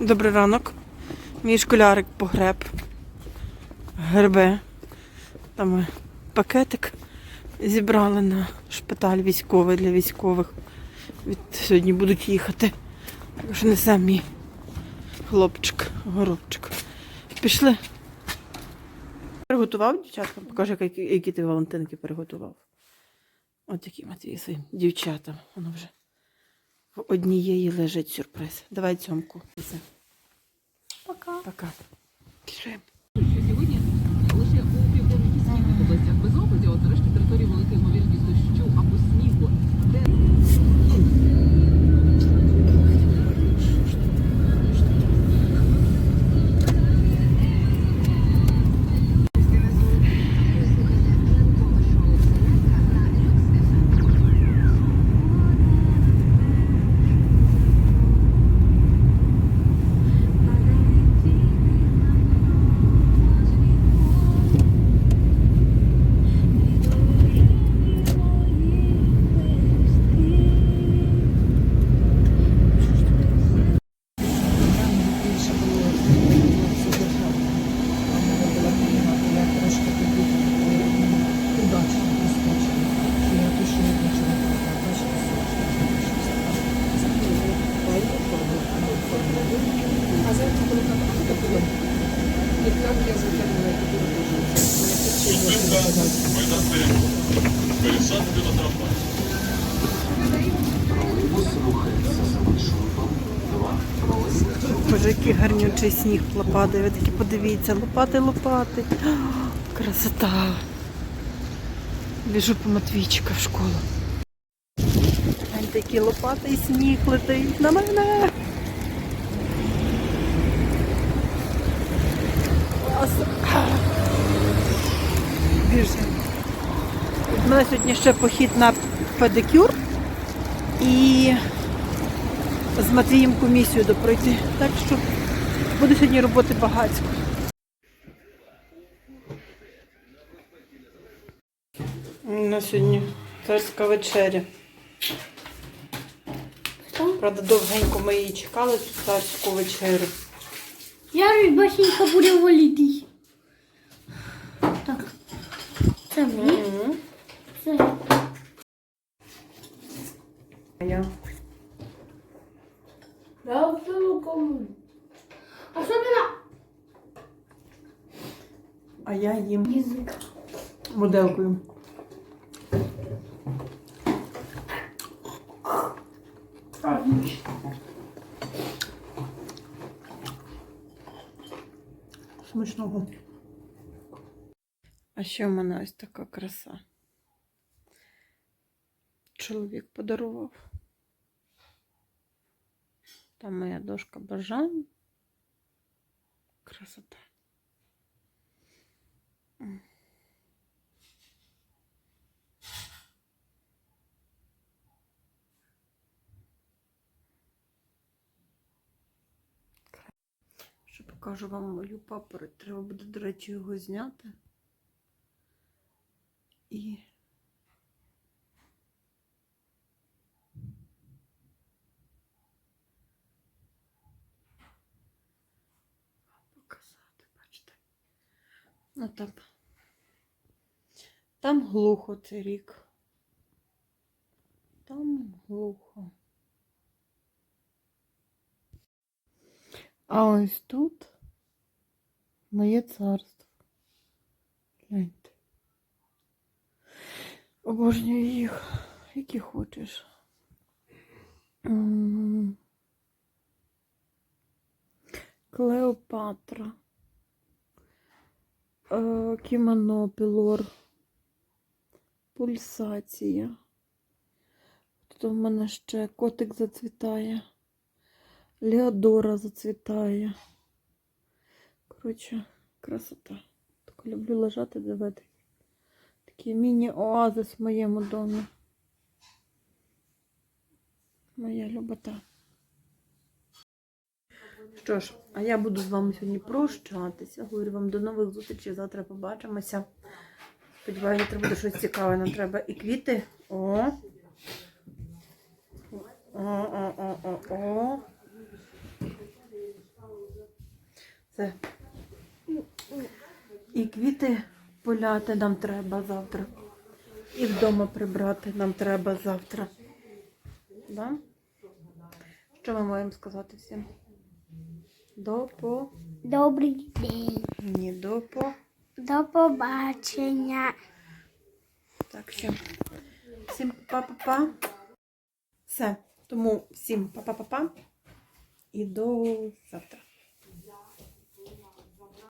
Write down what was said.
Добрий ранок. Мій школярик погреб. Грибе. Там пакетик зібрали на шпиталь військовий для військових. Від сьогодні будуть їхати. Так що несе мій хлопчик, горобчик. Пішли. Приготував дівчаткам? Покажи, які, які ти Валентинки приготував. От які Матвій своїм дівчатам. Воно вже в однієї лежить сюрприз. Давай цьомку. Пока. Пока. Боже, який гарнючий сніг лопати. Ви такі подивіться, лопати, лопати. О, красота. Біжу по Матвійчика в школу. Які лопати і сніг летить на мене. Клас. Біжимо. У мене сьогодні ще похід на педикюр і з Матвієм комісію допройти. Так що буде сьогодні роботи багатько. На сьогодні царська вечеря. Правда, довгенько ми її чекали, цю царську вечерю. Я ж башенька буде воліти. Так. Це мені. Це. Я. Я все кому. Особливо А я їм язик. моделкою. Смачного. А ще в мене ось така краса. Чоловік подарував. Там моя дошка бажань. Красота. Ще покажу вам мою папороть. Треба буде, до речі, його зняти. І Ну там. Там глухо цей рік. Там глухо. А ось тут моє царство. Гляньте. Обожнюю їх, які хочеш. Клеопатра. Е, Кімоно, пілор. Пульсація. Тут в мене ще котик зацвітає. Леодора зацвітає. Коротше, красота. Так люблю лежати, дивити. Такий міні-оазис в моєму домі. Моя любота. Що ж, а я буду з вами сьогодні прощатися. Говорю вам до нових зустрічей. Завтра побачимося. Сподіваюся, треба буде щось цікаве. Нам треба і квіти. О! О, о, о, о, о. Це. І квіти поляти нам треба завтра. І вдома прибрати нам треба завтра. Да? Що ми маємо сказати всім? До по. Добрий день. Ні, до по. До побачення. Так, всім. Всім па-па-па. Все. Тому всім па-па-па-па. І до завтра.